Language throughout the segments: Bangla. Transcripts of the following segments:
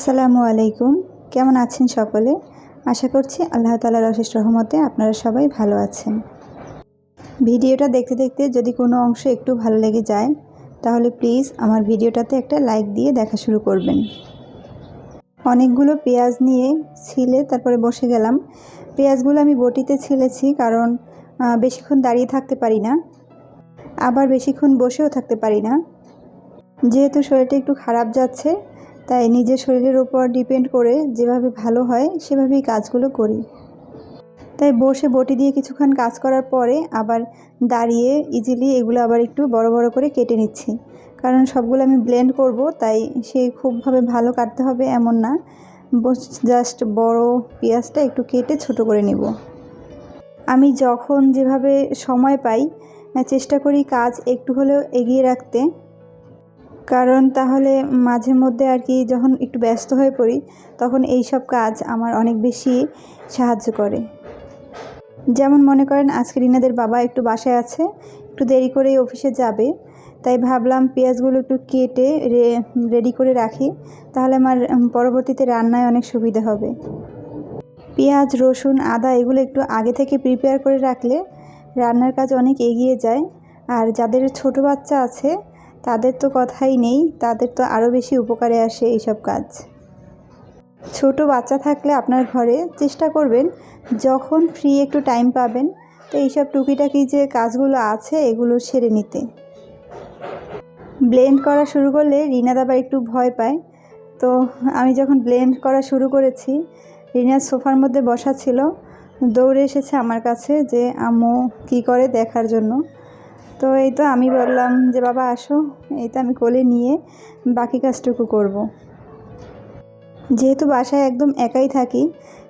আসসালামু আলাইকুম। কেমন আছেন সকলে? আশা করছি আল্লাহ তালার অশেষ রহমতে আপনারা সবাই ভালো আছেন। ভিডিওটা দেখতে দেখতে যদি কোনো অংশ একটু ভালো লেগে যায়, তাহলে প্লিজ আমার ভিডিওটাতে একটা লাইক দিয়ে দেখা শুরু করবেন। অনেকগুলো পেঁয়াজ নিয়ে ছিলে তারপরে বসে গেলাম। পেঁয়াজগুলো আমি বটিতে ছিলেছি কারণ বেশিক্ষণ দাঁড়িয়ে থাকতে পারি না। আবার বেশিক্ষণ বসেও থাকতে পারি না। যেহেতু শরীরটা একটু খারাপ যাচ্ছে তাই নিজের শরীরের উপর ডিপেন্ড করে যেভাবে ভালো হয়, সেভাবেই কাজগুলো করি। তাই বসে বটি দিয়ে কিছুক্ষণ কাজ করার পরে আবার দাঁড়িয়ে ইজিলি এগুলো আবার একটু বড় বড় করে কেটে নিচ্ছি। কারণ সবগুলো আমি ব্লেন্ড করব, তাই সেই খুবভাবে ভালো কাটতে হবে এমন না। জাস্ট বড় পেঁয়াজটা একটু কেটে ছোট করে নেব। আমি যখন যেভাবে সময় পাই চেষ্টা করি কাজ একটু হলেও এগিয়ে রাখতে। কারণ তাহলে মাঝে মধ্যে আর কি যখন একটু ব্যস্ত হয়ে পড়ি, তখন এই সব কাজ আমার অনেক বেশি সাহায্য করে। যেমন মনে করেন আজকে রিনাদের বাবা একটু বাসায় আছে, একটু দেরি করেই অফিসে যাবে, তাই ভাবলাম পেঁয়াজগুলো একটু কেটে রেডি করে রাখি, তাহলে আমার পরবর্তীতে রান্নায় অনেক সুবিধা হবে। পেঁয়াজ, রসুন, আদা এগুলো একটু আগে থেকে প্রিপেয়ার করে রাখলে রান্নার কাজ অনেক এগিয়ে যায়। আর যাদের ছোট বাচ্চা আছে তাদের তো কথাই নেই, তাদের তো আরও বেশি উপকারে আসে এইসব কাজ। ছোট বাচ্চা থাকলে আপনার ঘরে চেষ্টা করবেন, যখন ফ্রি একটু টাইম পাবেন, তো এইসব টুকিটাকি যে কাজগুলো আছে এগুলো সেরে নিতে। ব্লেন্ড করা শুরু করলে রিনা দাবা একটু ভয় পায়। তো আমি যখন ব্লেন্ড করা শুরু করেছি রিনা সোফার মধ্যে বসা ছিল, দৌড়ে এসেছে আমার কাছে যে, আম্মু, কী করে দেখার জন্য? তো এই তো আমি বললাম যে, বাবা, আসো। এই তো আমি কোলে নিয়ে বাকি কাজটুকু করব। যেহেতু বাসায় একদম একাই থাকি,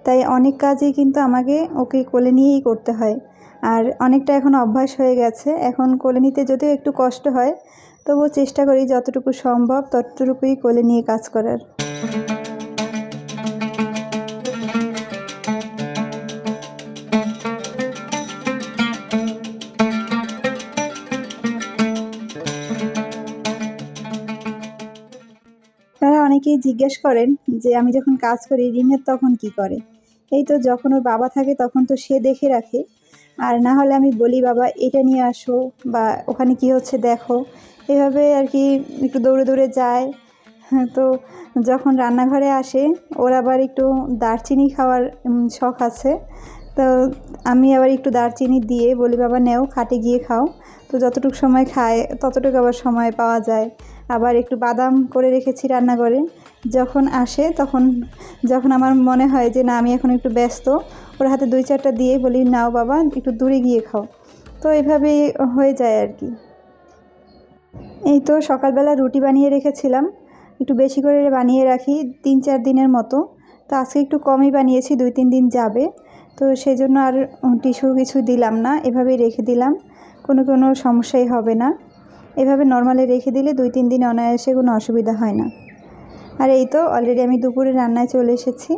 তাই অনেক কাজই কিন্তু আমাকে ওকে কোলে নিয়েই করতে হয়। আর অনেকটা এখন অভ্যাস হয়ে গেছে। এখন কোলে নিতে যদিও একটু কষ্ট হয়, তবুও চেষ্টা করি যতটুকু সম্ভব ততটুকুই কোলে নিয়ে কাজ করার। তারা অনেকেই জিজ্ঞেস করেন যে আমি যখন কাজ করি ঋণের তখন কি করে? এই তো যখন ওর বাবা থাকে তখন তো সে দেখে রাখে। আর না হলে আমি বলি বাবা এটা নিয়ে আসো বা ওখানে কি হচ্ছে দেখো। এভাবে আর কি একটু দৌড়ে দৌড়ে যায়। হ্যাঁ, তো যখন রান্নাঘরে আসে ওর আবার একটু দারচিনি খাওয়ার শখ আছে। তো আমি আবার একটু দারচিনি দিয়ে বলি বাবা নেও খাটে গিয়ে খাও। তো যতটুকু সময় খায় ততটুকু আবার সময় পাওয়া যায়। আবার একটু বাদাম করে রেখেছি রান্নাঘরে। যখন আসে তখন, যখন আমার মনে হয় যে না, আমি এখন একটু ব্যস্ত, ওর হাতে দুই চারটা দিয়ে বলি, নাও বাবা, একটু দূরে গিয়ে খাও। তো এভাবেই হয়ে যায় আর কি। এই তো সকালবেলা রুটি বানিয়ে রেখেছিলাম। একটু বেশি করে বানিয়ে রাখি, তিন চার দিনের মতো। তো আজকে একটু কমই বানিয়েছি, দুই তিন দিন যাবে। তো সেই জন্য আর টিস্যু কিছু দিলাম না, এভাবেই রেখে দিলাম। কোনো কোনো সমস্যাই হবে না। এভাবে নর্মালে রেখে দিলে দুই, তিন দিন অনায়াসে কোনো অসুবিধা হয় না। আর এই তো অলরেডি আমি দুপুরে রান্নায় চলে এসেছি।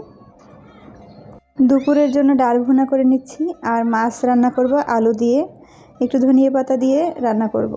দুপুরের জন্য ডাল ভুনা করে নিচ্ছি, আর মাছ রান্না করব আলু দিয়ে, একটু ধনিয়া পাতা দিয়ে রান্না করব।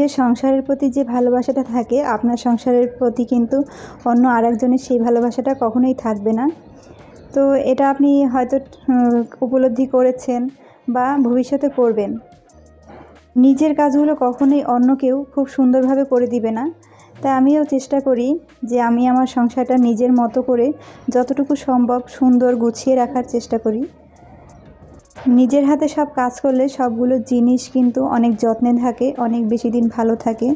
নিজের সংসারের প্রতি যে ভালোবাসাটা থাকে, আপনার সংসারের প্রতি কিন্তু অন্য আরেকজনের সেই ভালোবাসাটা কখনোই থাকবে না। তো এটা আপনি হয়তো উপলব্ধি করেছেন বা ভবিষ্যতে করবেন। নিজের কাজগুলো কখনোই অন্য কেউ খুব সুন্দরভাবে করে দিবে না। তাই আমিও চেষ্টা করি যে আমি আমার সংসারটা নিজের মতো করে যতটুকু সম্ভব সুন্দর গুছিয়ে রাখার চেষ্টা করি। নিজের হাতে সব কাজ করলে সবগুলো জিনিস কিন্তু অনেক যত্নে থাকে, অনেক বেশি দিন ভালো থাকে,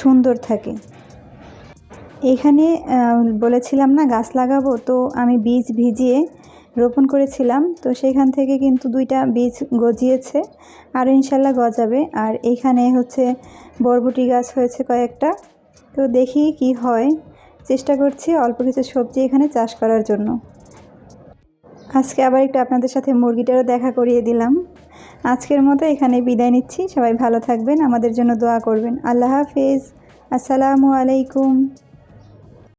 সুন্দর থাকে। এখানে বলেছিলাম না গাছ লাগাবো, তো আমি বীজ ভিজিয়ে রোপণ করেছিলাম, তো সেখান থেকে কিন্তু দুইটা বীজ গজিয়েছে, আর ইনশাল্লাহ গজাবে। আর এইখানে হচ্ছে বরবটি গাছ হয়েছে কয়েকটা, তো দেখি কি হয়। চেষ্টা করছি অল্প কিছু সবজি এখানে চাষ করার জন্য। আজকে আবার একটু আপনাদের সাথে মুরগিটারও দেখা করিয়ে দিলাম। আজকের মতো এখানে বিদায় নিচ্ছি। সবাই ভালো থাকবেন, আমাদের জন্য দোয়া করবেন। আল্লাহ হাফিজ। আসসালামু আলাইকুম।